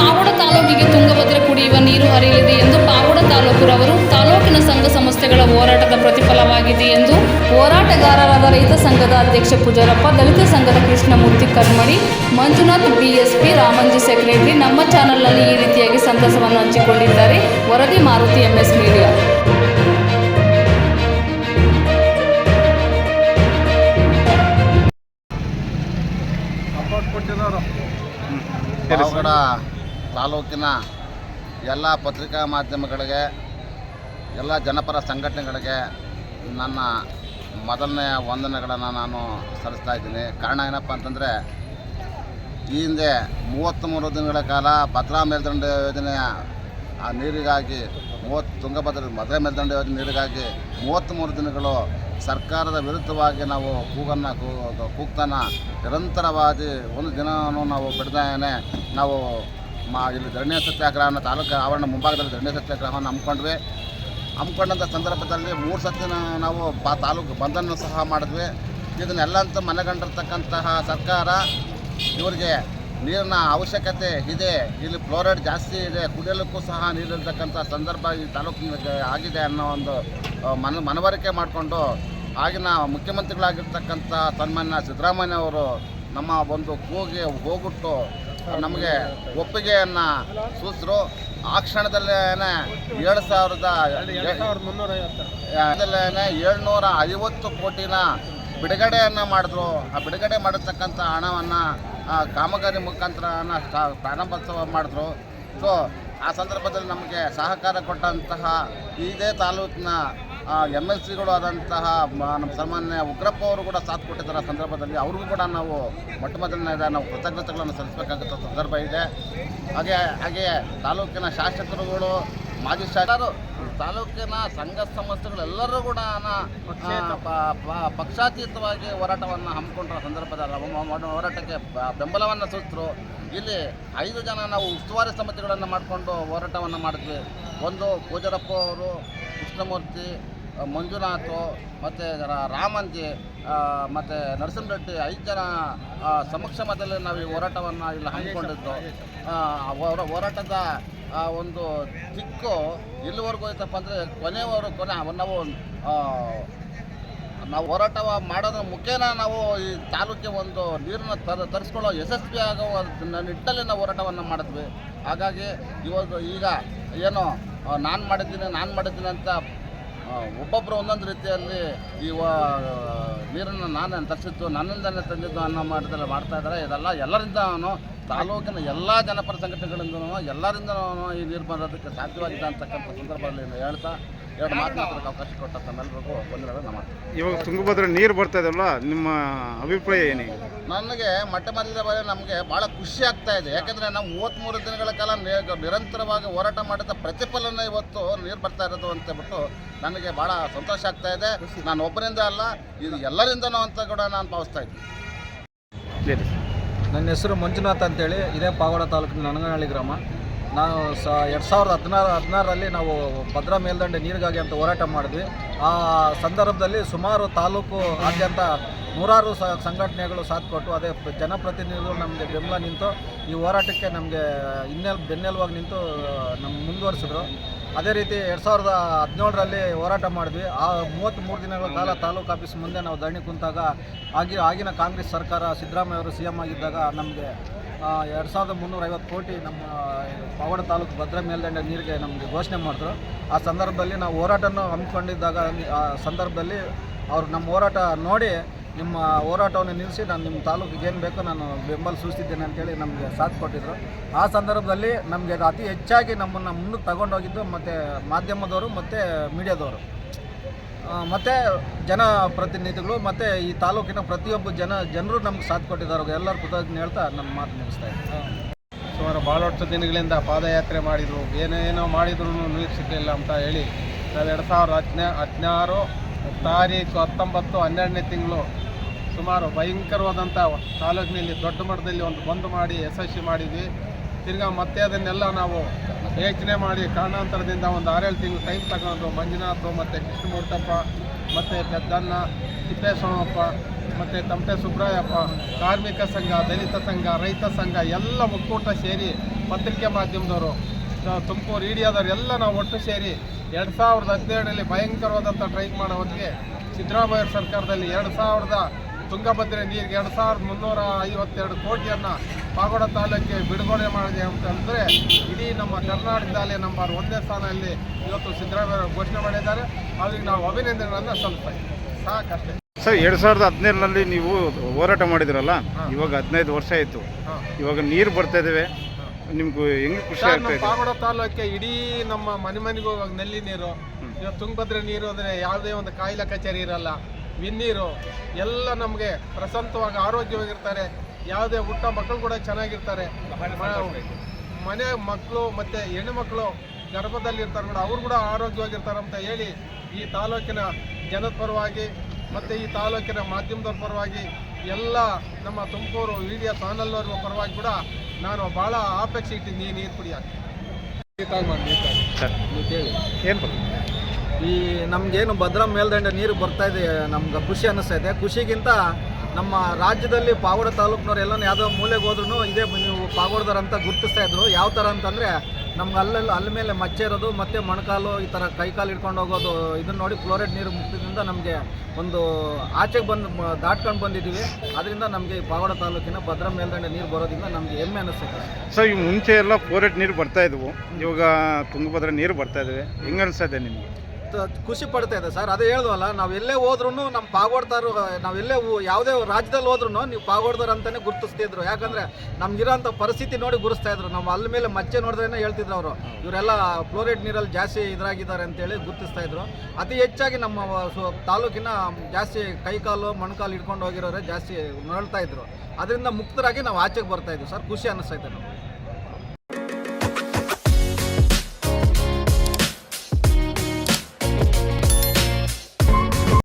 ಪಾವಡ ತಾಲೂಕಿಗೆ ತುಂಗಭದ್ರೆ ಕುಡಿಯುವ ನೀರು ಹರಿಯಲಿದೆ ಎಂದು ಪಾವಡ ತಾಲೂಕುರವರು ತಾಲೂಕಿನ ಸಂಘ ಸಂಸ್ಥೆಗಳ ಹೋರಾಟದ ಪ್ರತಿಫಲವಾಗಿದೆ ಎಂದು ಹೋರಾಟಗಾರರಾದ ರೈತ ಸಂಘದ ಅಧ್ಯಕ್ಷ ಪೂಜಾರಪ್ಪ ದಲಿತ ಸಂಘದ ಕೃಷ್ಣಮೂರ್ತಿ ಕರ್ಮಡಿ ಮಂಜುನಾಥ್ ಬಿಎಸ್ಪಿ ರಾಮಂಜಿ ಸೆಕ್ರೆಟರಿ ನಮ್ಮ ಚಾನೆಲ್ನಲ್ಲಿ ಈ ರೀತಿಯಾಗಿ ಸಂತಸವನ್ನು ಹಂಚಿಕೊಂಡಿದ್ದಾರೆ. ವರದಿ ಮಾರುತಿ ಎಂಎಸ್ ಮೀಡಿಯಾ. ಪಾವಗಡ ತಾಲೂಕಿನ ಎಲ್ಲ ಪತ್ರಿಕಾ ಮಾಧ್ಯಮಗಳಿಗೆ, ಎಲ್ಲ ಜನಪರ ಸಂಘಟನೆಗಳಿಗೆ ನನ್ನ ಮೊದಲನೆಯ ವಂದನೆಗಳನ್ನು ನಾನು ಸಲ್ಲಿಸ್ತಾ ಇದ್ದೀನಿ. ಕಾರಣ ಏನಪ್ಪ ಅಂತಂದರೆ, ಈ ಹಿಂದೆ ಮೂವತ್ತ್ಮೂರು ದಿನಗಳ ಕಾಲ ಭದ್ರಾ ಮೇಲ್ದಂಡೆ ಯೋಜನೆಯ ಆ ನೀರಿಗಾಗಿ, ಮೂವತ್ತು ತುಂಗಭದ್ರ ಭದ್ರಾ ಮೇಲ್ದಂಡೆ ಯೋಜನೆ ನೀರಿಗಾಗಿ ಮೂವತ್ತ್ಮೂರು ದಿನಗಳು ಸರ್ಕಾರದ ವಿರುದ್ಧವಾಗಿ ನಾವು ಕೂಗನ್ನು ಕೂಗ್ತಾನ ನಿರಂತರವಾಗಿ ಒಂದು ದಿನವೂ ನಾವು ಬಿಡದೇನೆ ನಾವು ಮಾ ಇಲ್ಲಿ ಧರಣಿ ಸತ್ಯಾಗ್ರಹನ ತಾಲೂಕು ಆವರಣ ಮುಂಭಾಗದಲ್ಲಿ ಧರಣಿ ಸತ್ಯಾಗ್ರಹವನ್ನು ಹಮ್ಮಿಕೊಂಡ್ವಿ. ಹಮ್ಮಿಕೊಂಡಂಥ ಸಂದರ್ಭದಲ್ಲಿ ಮೂರು ಸತಿ ನಾವು ಬಾ ತಾಲೂಕು ಬಂದನ್ನು ಸಹ ಮಾಡಿದ್ವಿ. ಇದನ್ನೆಲ್ಲಂತೂ ಮನೆಗಂಡಿರ್ತಕ್ಕಂತಹ ಸರ್ಕಾರ ಇವರಿಗೆ ನೀರಿನ ಅವಶ್ಯಕತೆ ಇದೆ. ಇಲ್ಲಿ ಫ್ಲೋರೈಡ್ ಜಾಸ್ತಿ ಇದೆ. ಕುಡಿಯಲಿಕ್ಕೂ ಸಹ ನೀರಿರ್ತಕ್ಕಂಥ ಸಂದರ್ಭ ಈ ತಾಲೂಕಿನ ಆಗಿದೆ ಅನ್ನೋ ಒಂದು ಮನ ಮನವರಿಕೆ ಮಾಡಿಕೊಂಡು ಆಗಿನ ಮುಖ್ಯಮಂತ್ರಿಗಳಾಗಿರ್ತಕ್ಕಂಥ ಸನ್ಮಾನ್ಯ ಸಿದ್ದರಾಮಯ್ಯ ಅವರು ನಮ್ಮ ಒಂದು ಕೂಗಿ ಹೋಗ್ಬಿಟ್ಟು ನಮಗೆ ಒಪ್ಪಿಗೆಯನ್ನು ಸೂಚಿಸಿದ್ರು ಆ ಕ್ಷಣದಲ್ಲೇನೆ ಏಳು ಸಾವಿರದ ಏಳ್ನೂರ ಐವತ್ತು ಕೋಟಿನ ಬಿಡುಗಡೆಯನ್ನು ಮಾಡಿದ್ರು. ಆ ಬಿಡುಗಡೆ ಮಾಡಿರ್ತಕ್ಕಂಥ ಹಣವನ್ನು ಕಾಮಗಾರಿ ಮುಖಾಂತರ ಪ್ರಾರಂಭೋತ್ಸವ ಮಾಡಿದ್ರು. ಸೊ ಆ ಸಂದರ್ಭದಲ್ಲಿ ನಮಗೆ ಸಹಕಾರ ಕೊಟ್ಟಂತಹ ಇದೇ ತಾಲೂಕಿನ ಎಂ ಎಲ್ ಸಿಗಳು ಆದಂತಹ ನಮ್ಮ ಸಾಮಾನ್ಯ ಉಗ್ರಪ್ಪ ಅವರು ಕೂಡ ಸಾಥ್ ಕೊಟ್ಟಿದ್ದಾರೆ ಸಂದರ್ಭದಲ್ಲಿ. ಅವ್ರಿಗೂ ಕೂಡ ನಾವು ಮೊಟ್ಟ ಮೊದಲನೇದ ನಾವು ಕೃತಜ್ಞತೆಗಳನ್ನು ಸಲ್ಲಿಸಬೇಕಾದಂಥ ಸಂದರ್ಭ ಇದೆ. ಹಾಗೆ ಹಾಗೆಯೇ ತಾಲೂಕಿನ ಶಾಸಕರುಗಳು, ಮಾಜಿ ಶಾಸಕರು ತಾಲೂಕಿನ ಸಂಘ ಸಂಸ್ಥೆಗಳೆಲ್ಲರೂ ಕೂಡ ಪಕ್ಷಾತೀತವಾಗಿ ಹೋರಾಟವನ್ನು ಹಮ್ಮಿಕೊಂಡ ಸಂದರ್ಭದಲ್ಲಿ ಹೋರಾಟಕ್ಕೆ ಬೆಂಬಲವನ್ನು ಸೂಚಿಸಿದ್ರು ಇಲ್ಲಿ ಐದು ಜನ ನಾವು ಉಸ್ತುವಾರಿ ಸಮಿತಿಗಳನ್ನು ಮಾಡಿಕೊಂಡು ಹೋರಾಟವನ್ನು ಮಾಡಿದ್ವಿ. ಒಂದು ಪೂಜಾರಪ್ಪ ಅವರು ಕೃಷ್ಣಮೂರ್ತಿ ಮಂಜುನಾಥ್ ಮತ್ತು ರಾಮಂಜಿ ಮತ್ತು ನರಸಿಂಹರೆಡ್ಡಿ ಐದು ಜನ ಸಮಕ್ಷಮದಲ್ಲಿ ನಾವು ಈ ಹೋರಾಟವನ್ನು ಇಲ್ಲಿ ಹಮ್ಮಿಕೊಂಡಿದ್ದು. ಹೋರಾಟದ ಆ ಒಂದು ದಿಕ್ಕು ಎಲ್ಲಿವರೆಗೂ ಹೋಯ್ತಪ್ಪ ಅಂದರೆ ಕೊನೆಯವರು ಕೊನೆ ನಾವು ನಾವು ಹೋರಾಟ ಮಾಡೋದ್ರ ಮುಖೇನ ನಾವು ಈ ತಾಲೂಕಿಗೆ ಒಂದು ನೀರನ್ನು ತರ ತರಿಸ್ಕೊಳ್ಳೋ ಯಶಸ್ವಿ ಆಗೋ ನಿಟ್ಟಲ್ಲಿ ನಾವು ಹೋರಾಟವನ್ನು ಮಾಡಿದ್ವಿ. ಹಾಗಾಗಿ ಇವಾಗ ಈಗ ಏನು ನಾನು ಮಾಡಿದ್ದೀನಿ ನಾನು ಮಾಡಿದ್ದೀನಿ ಅಂತ ಒಬ್ಬೊಬ್ಬರು ಒಂದೊಂದು ರೀತಿಯಲ್ಲಿ ಈ ವ- ನೀರನ್ನು ನಾನು ತರಿಸಿದ್ದು, ನನ್ನಿಂದನೇ ತಂದಿದ್ದು ಅನ್ನೋ ಮಾಡಿದ್ರೆ ಮಾಡ್ತಾ ಇದ್ದಾರೆ. ಇದೆಲ್ಲ ಎಲ್ಲರಿಂದನೂ ತಾಲೂಕಿನ ಎಲ್ಲ ಜನಪರ ಸಂಘಟನೆಗಳಿಂದನೂ ಎಲ್ಲರಿಂದನೂ ಈ ನೀರು ಬರೋದಕ್ಕೆ ಸಾಧ್ಯವಾಗಿದೆ ಅಂತಕ್ಕಂಥ ಸಂದರ್ಭದಲ್ಲಿ ಹೇಳ್ತಾ ಎರಡು ಮಾತನಾಡೋದಕ್ಕೆ ಅವಕಾಶ ಕೊಟ್ಟ ತಮ್ಮೆಲ್ಲರಿಗೂ ಒಂದೆರಡು ನಮಸ್ತೆ ಇವಾಗ ತುಂಗಭದ್ರೆ ನೀರು ಬರ್ತಾ ಇದೆಯಲ್ಲ ನಿಮ್ಮ ಅಭಿಪ್ರಾಯ ಏನೇ ನನಗೆ ಮೊಟ್ಟ ಮೊದಲ ಬಾರಿ ನಮಗೆ ಭಾಳ ಖುಷಿ ಆಗ್ತಾ ಇದೆ. ಯಾಕಂದರೆ ನಾವು ಮೂವತ್ತ್ಮೂರು ದಿನಗಳ ಕಾಲ ನಿರಂತರವಾಗಿ ಹೋರಾಟ ಮಾಡಿದ ಪ್ರತಿಫಲನ ಇವತ್ತು ನೀರು ಬರ್ತಾ ಇರೋದು ಅಂತ ಬಿಟ್ಟು ನನಗೆ ಭಾಳ ಸಂತೋಷ ಆಗ್ತಾ ಇದೆ. ನಾನು ಒಬ್ಬರಿಂದ ಅಲ್ಲ ಇದು ಎಲ್ಲರಿಂದನೂ ಅಂತ ಕೂಡ ನಾನು ಭಾವಿಸ್ತಾ ಇದ್ದೀನಿ. ನನ್ನ ಹೆಸರು ಮಂಜುನಾಥ್ ಅಂತೇಳಿ. ಇದೇ ಪಾವಗಡ ತಾಲೂಕಿನ ನನಗನಹಳ್ಳಿ ಗ್ರಾಮ. ನಾವು ಸ ಎರಡು ಸಾವಿರದ ಹದಿನಾರು ಹದಿನಾರರಲ್ಲಿ ನಾವು ಭದ್ರಾ ಮೇಲ್ದಂಡೆ ನೀರಿಗಾಗಿ ಅಂತ ಹೋರಾಟ ಮಾಡಿದ್ವಿ. ಆ ಸಂದರ್ಭದಲ್ಲಿ ಸುಮಾರು ತಾಲೂಕು ಆದ್ಯಂತ ನೂರಾರು ಸಂಘಟನೆಗಳು ಸಾಥ್ ಕೊಟ್ಟು ಅದೇ ಜನಪ್ರತಿನಿಧಿಗಳು ನಮಗೆ ಬೆಂಬಲ ನಿಂತು ಈ ಹೋರಾಟಕ್ಕೆ ನಮಗೆ ಇನ್ನೆಲ್ ಬೆನ್ನೆಲುವಾಗಿ ನಿಂತು ನಮ್ಮ ಮುಂದುವರಿಸಿದ್ರು. ಅದೇ ರೀತಿ ಎರಡು ಸಾವಿರದ ಹದಿನೇಳರಲ್ಲಿ ಹೋರಾಟ ಮಾಡಿದ್ವಿ. ಆ ಮೂವತ್ತ್ಮೂರು ದಿನಗಳ ಕಾಲ ತಾಲೂಕು ಆಫೀಸ್ ಮುಂದೆ ನಾವು ಧರಣಿ ಕುಂತಾಗ ಆಗಿ ಆಗಿನ ಕಾಂಗ್ರೆಸ್ ಸರ್ಕಾರ ಸಿದ್ದರಾಮಯ್ಯ ಅವರು ಸಿ ಎಂ ಆಗಿದ್ದಾಗ ನಮಗೆ ಎರಡು ಸಾವಿರದ ಮುನ್ನೂರ ಐವತ್ತು ಕೋಟಿ ನಮ್ಮ ಪಾವಡ ತಾಲೂಕು ಭದ್ರಾ ಮೇಲ್ದಂಡೆ ನೀರಿಗೆ ನಮಗೆ ಘೋಷಣೆ ಮಾಡಿದ್ರು. ಆ ಸಂದರ್ಭದಲ್ಲಿ ನಾವು ಹೋರಾಟವನ್ನು ಹಮ್ಮಿಕೊಂಡಿದ್ದಾಗ, ಆ, ಸಂದರ್ಭದಲ್ಲಿ ಅವ್ರು ನಮ್ಮ ಹೋರಾಟ ನೋಡಿ ನಿಮ್ಮ ಹೋರಾಟವನ್ನು ನಿಲ್ಲಿಸಿ ನಾನು ನಿಮ್ಮ ತಾಲೂಕಿಗೆ ಏನು ಬೇಕೋ ನಾನು ಬೆಂಬಲ ಸೂಚಿಸಿದ್ದೇನೆ ಅಂತೇಳಿ ನಮಗೆ ಸಾಥ್ ಕೊಟ್ಟಿದ್ದರು ಆ ಸಂದರ್ಭದಲ್ಲಿ ನಮಗೆ ಅದು ಅತಿ ಹೆಚ್ಚಾಗಿ ನಮ್ಮನ್ನು ಮುಂದಕ್ಕೆ ತಗೊಂಡೋಗಿದ್ದು ಮತ್ತು ಮಾಧ್ಯಮದವರು ಮತ್ತು ಮೀಡಿಯಾದವರು. ಮತ್ತು ಜನಪ್ರತಿನಿಧಿಗಳು ಮತ್ತು ಈ ತಾಲೂಕಿನ ಪ್ರತಿಯೊಬ್ಬ ಜನ ಜನರು ನಮ್ಗೆ ಸಾಥ್ ಕೊಟ್ಟಿದ್ದಾರೆ. ಎಲ್ಲರೂ ಕೃತಜ್ಞ ಹೇಳ್ತಾ ನನ್ನ ಮಾತು ಮುಗಿಸ್ತಾ ಇದ್ದೀನಿ. ಸುಮಾರು ಭಾಳಷ್ಟು ದಿನಗಳಿಂದ ಪಾದಯಾತ್ರೆ ಮಾಡಿದರು. ಏನೇನೋ ಮಾಡಿದ್ರು ನೀರು ಸಿಗಲಿಲ್ಲ ಅಂತ ಹೇಳಿ, ನಾವು ಎರಡು ಸಾವಿರದ ಹದಿನಾ, ಹದಿನಾರು, ತಾರೀಕು ಹತ್ತೊಂಬತ್ತು, ಹನ್ನೆರಡನೇ ತಿಂಗಳು ಸುಮಾರು ಭಯಂಕರವಾದಂಥ ತಾಲೂಕಿನಲ್ಲಿ ದೊಡ್ಡ ಮಟ್ಟದಲ್ಲಿ ಒಂದು ಬಂದ್ ಮಾಡಿ ಯಶಸ್ವಿ ಮಾಡಿದ್ವಿ. ತಿರ್ಗಾ ಮತ್ತೆ ಅದನ್ನೆಲ್ಲ ನಾವು ಯೋಚನೆ ಮಾಡಿ ಕಾರಣಾಂತರದಿಂದ ಒಂದು ಆರೇಳು ತಿಂಗಳು ಟೈಮ್ ತಗೊಂಡು ಮಂಜುನಾಥ್ ಮತ್ತು ಕೃಷ್ಣಮೂರ್ತಪ್ಪ ಮತ್ತು ಪೆದ್ದಣ್ಣ, ತಿಪ್ಪೇಸ್ವಾಮಪ್ಪ ಮತ್ತು ತಮಟೆ ಸುಬ್ರಾಯಪ್ಪ, ಕಾರ್ಮಿಕ ಸಂಘ, ದಲಿತ ಸಂಘ, ರೈತ ಸಂಘ, ಎಲ್ಲ ಒಕ್ಕೂಟ ಸೇರಿ ಪತ್ರಿಕೆ ಮಾಧ್ಯಮದವರು ತುಮಕೂರು ಈಡಿಯಾದವ್ರು ಎಲ್ಲ ನಾವು ಒಟ್ಟು ಸೇರಿ ಎರಡು ಸಾವಿರದ ಹದಿನೇಳರಲ್ಲಿ ಭಯಂಕರವಾದಂಥ ಟ್ರೈಕ್ ಮಾಡೋ ಹೊತ್ತಿಗೆ ಸಿದ್ದರಾಮಯ್ಯ ಸರ್ಕಾರದಲ್ಲಿ ಎರಡು ಸಾವಿರದ ತುಂಗಭದ್ರೆ ನೀರಿಗೆ ಎರಡು ಸಾವಿರದ ಮುನ್ನೂರ ಐವತ್ತೆರಡು ಕೋಟಿಯನ್ನು ಪಾಗೋಡ ತಾಲೂಕಿಗೆ ಬಿಡುಗಡೆ ಮಾಡಿದೆ ಅಂತಂದರೆ ಇಡೀ ನಮ್ಮ ಕರ್ನಾಟಕದಲ್ಲಿ ನಂಬರ್ ಒಂದೇ ಸ್ಥಾನದಲ್ಲಿ ಇವತ್ತು ಸಿದ್ದರಾಮಯ್ಯ ಘೋಷಣೆ ಮಾಡಿದ್ದಾರೆ. ಅವ್ರಿಗೆ ನಾವು ಅಭಿನಂದನೆಗಳನ್ನು ಸಲ್ಲಿಸ್ತಾ ಇದ್ದೀವಿ. ಸಾಕಷ್ಟೇ. ಸರ್ ಎರಡು ಸಾವಿರದ ಹದಿನೇಳರಲ್ಲಿ ನೀವು ಹೋರಾಟ ಮಾಡಿದ್ರಲ್ಲ. ಇವಾಗ ಹದಿನೈದು ವರ್ಷ ಆಯಿತು. ಇವಾಗ ನೀರು ಬರ್ತಾ ಇದ್ದೇವೆ ನಿಮ್ಗೆ ಹೆಂಗೆ ಖುಷಿ ಆಗ್ತದೆ ಆಗ್ತಾ ಪಾಗೋಡ ತಾಲೂಕಿಗೆ ಇಡೀ ನಮ್ಮ ಮನೆ ಮನೆಗೂ ಇವಾಗ ನಲ್ಲಿ ನೀರು ಇವಾಗ ತುಂಗಭದ್ರೆ ನೀರು ಅಂದರೆ ಯಾವುದೇ ಒಂದು ಕಾಯಿಲೆ ಕಚೇರಿ ಇರಲ್ಲ. ವಿನ್ನೀರು ಎಲ್ಲ ನಮಗೆ ಪ್ರಶಾಂತವಾಗಿ ಆರೋಗ್ಯವಾಗಿರ್ತಾರೆ. ಯಾವುದೇ ಹುಟ್ಟ ಮಕ್ಕಳು ಕೂಡ ಚೆನ್ನಾಗಿರ್ತಾರೆ. ಮನೆ ಮಕ್ಕಳು ಮತ್ತು ಹೆಣ್ಣು ಮಕ್ಕಳು ಗರ್ಭದಲ್ಲಿ ಇರ್ತಾರೆ ಕೂಡ ಅವ್ರು ಕೂಡ ಆರೋಗ್ಯವಾಗಿರ್ತಾರೆ ಅಂತ ಹೇಳಿ ಈ ತಾಲೂಕಿನ ಜನದ ಪರವಾಗಿ ಮತ್ತು ಈ ತಾಲೂಕಿನ ಮಾಧ್ಯಮದವ್ರ ಪರವಾಗಿ ಎಲ್ಲ ನಮ್ಮ ತುಮಕೂರು ವಿಡಿಯೋ ಚಾನಲ್ನವ್ರ ಪರವಾಗಿ ಕೂಡ ನಾನು ಭಾಳ ಆಪೇಕ್ಷೆ ಇಟ್ಟಿದ್ದೀನಿ ನೀರು ಕುಡಿಯೋಕ್ಕೆ. ಸರ್. ಏನು ಈ ನಮಗೇನು ಭದ್ರಾ ಮೇಲ್ದಂಡೆ ನೀರು ಬರ್ತಾ ಇದೆ, ನಮ್ಗೆ ಖುಷಿ ಅನ್ನಿಸ್ತಾ ಇದೆ. ಖುಷಿಗಿಂತ ನಮ್ಮ ರಾಜ್ಯದಲ್ಲಿ ಪಾವಡ ತಾಲೂಕಿನವ್ರು ಎಲ್ಲ ಯಾವುದೋ ಮೂಲೆಗೆ ಹೋದ್ರೂ ಇದೇ ನೀವು ಪಾಗೋಡ್ದಾರ ಅಂತ ಗುರ್ತಿಸ್ತಾ ಇದ್ರು. ಯಾವ ಥರ ಅಂತಂದರೆ ನಮ್ಗೆ ಅಲ್ಲಲ್ಲಿ ಅಲ್ಲಿ ಮೇಲೆ ಮಚ್ಚೆ ಇರೋದು, ಮತ್ತು ಮೊಣಕಾಲು ಈ ಥರ ಕೈಕಾಲು ಹಿಡ್ಕೊಂಡು ಹೋಗೋದು ಇದನ್ನ ನೋಡಿ ಕ್ಲೋರೈಡ್ ನೀರು ಮುಕ್ತಿದಿಂದ ನಮಗೆ ಒಂದು ಆಚೆಗೆ ಬಂದು ದಾಟ್ಕೊಂಡು ಬಂದಿದ್ದೀವಿ ಅದರಿಂದ ನಮಗೆ ಈ ಪಾಗೋಡ ತಾಲೂಕಿನ ಭದ್ರಾ ಮೇಲ್ದಂಡೆ ನೀರು ಬರೋದ್ರಿಂದ ನಮಗೆ ಹೆಮ್ಮೆ ಅನಿಸುತ್ತೆ ಸರ್, ಈ ಮುಂಚೆ ಎಲ್ಲ ಕ್ಲೋರೈಡ್ ನೀರು ಬರ್ತಾ ಇದ್ವು. ಇವಾಗ ತುಂಗಭದ್ರಾ ನೀರು ಬರ್ತಾ ಇದ್ದಾವೆ ಹೆಂಗೆ ಅನಿಸ್ತಾ ಇದೆ ನಿಮಗೆ? ಖುಷಿ ಪಡ್ತಾ ಇದೆ. ಸರ್, ಅದೇ ಹೇಳ್ದವಲ್ಲ, ನಾವು ಎಲ್ಲೇ ಹೋದ್ರೂ ನಮ್ಮ ಪಾಗೋಡ್ತಾರು ನಾವೆಲ್ಲೇ ಯಾವುದೇ ರಾಜ್ಯದಲ್ಲಿ ಹೋದ್ರೂ ನೀವು ಪಾಗೋಡ್ದಾರ ಅಂತಾನೆ ಗುರುತಿಸ್ತಿದ್ರು ಯಾಕಂದ್ರೆ ನಮ್ಗಿರೋಂಥ ಪರಿಸ್ಥಿತಿ ನೋಡಿ ಗುರುಸ್ತಾ ಇದ್ರು. ನಾವು ಅಲ್ಲಿ ಮೇಲೆ ಮಚ್ಚೆ ನೋಡಿದ್ರೇನೆ ಹೇಳ್ತಿದ್ರು ಅವರು. ಇವರೆಲ್ಲ ಫ್ಲೋರೈಡ್ ನೀರಲ್ಲಿ ಜಾಸ್ತಿ ಇದ್ರಾಗಿದ್ದಾರೆ ಅಂತೇಳಿ ಗುರುತಿಸ್ತಾ ಇದ್ರು. ಅತಿ ಹೆಚ್ಚಾಗಿ ನಮ್ಮ ತಾಲೂಕಿನ ಜಾಸ್ತಿ ಕೈಕಾಲು, ಮೊಣಕಾಲು ಹಿಡ್ಕೊಂಡು ಹೋಗಿರೋರೆ ಜಾಸ್ತಿ ನೋಡ್ತಾ ಇದ್ರು. ಅದರಿಂದ ಮುಕ್ತರಾಗಿ ನಾವು ಆಚೆಗೆ ಬರ್ತಾ ಇದ್ವಿ. ಸರ್, ಖುಷಿ ಅನ್ನಿಸ್ತಾ ಇದೆ ನಮ್ಗೆ.